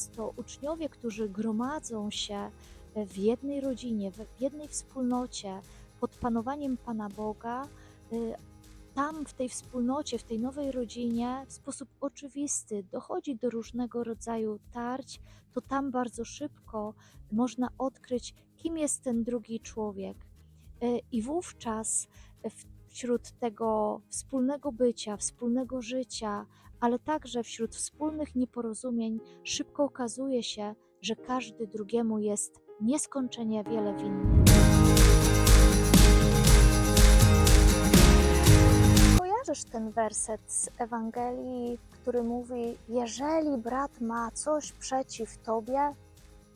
wówczas to uczniowie, którzy gromadzą się w jednej rodzinie, w jednej wspólnocie, pod panowaniem Pana Boga, y, tam w tej wspólnocie, w tej nowej rodzinie w sposób oczywisty dochodzi do różnego rodzaju tarć, to tam bardzo szybko można odkryć, kim jest ten drugi człowiek. Y, I wówczas wśród tego wspólnego bycia, wspólnego życia, ale także wśród wspólnych nieporozumień, szybko okazuje się, że każdy drugiemu jest nieskończenie wiele winny. Kojarzysz ten werset z Ewangelii, który mówi: Jeżeli brat ma coś przeciw tobie,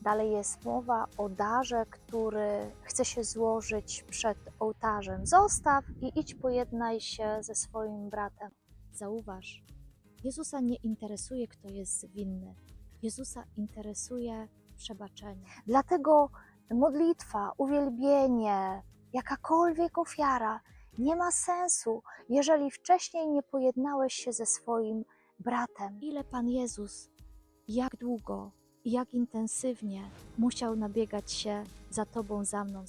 dalej jest mowa o darze, który chce się złożyć przed ołtarzem. Zostaw i idź pojednaj się ze swoim bratem. Zauważ, Jezusa nie interesuje, kto jest winny. Jezusa interesuje przebaczenie. Dlatego modlitwa, uwielbienie, jakakolwiek ofiara nie ma sensu, jeżeli wcześniej nie pojednałeś się ze swoim bratem. Ile Pan Jezus, jak długo i jak intensywnie musiał nabiegać się za Tobą, za mną.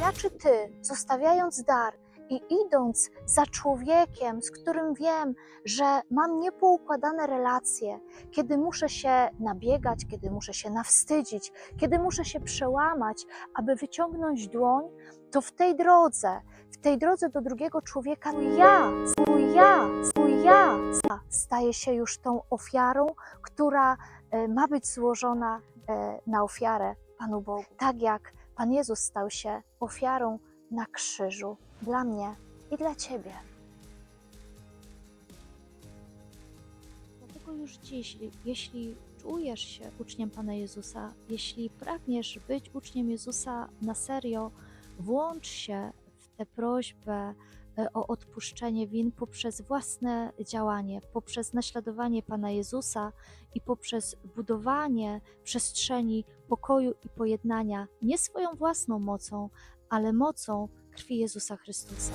Ja czy Ty, zostawiając dar i idąc za człowiekiem, z którym wiem, że mam niepoukładane relacje, kiedy muszę się nabiegać, kiedy muszę się nawstydzić, kiedy muszę się przełamać, aby wyciągnąć dłoń, to w tej drodze, w tej drodze do drugiego człowieka, mój ja, mój ja, mój ja staje się już tą ofiarą, która e, ma być złożona e, na ofiarę Panu Bogu. Tak jak Pan Jezus stał się ofiarą na krzyżu dla mnie i dla Ciebie. Dlatego już dziś, jeśli czujesz się uczniem Pana Jezusa, jeśli pragniesz być uczniem Jezusa na serio, włącz się w tę prośbę e, o odpuszczenie win poprzez własne działanie, poprzez naśladowanie Pana Jezusa i poprzez budowanie przestrzeni pokoju i pojednania nie swoją własną mocą, ale mocą krwi Jezusa Chrystusa.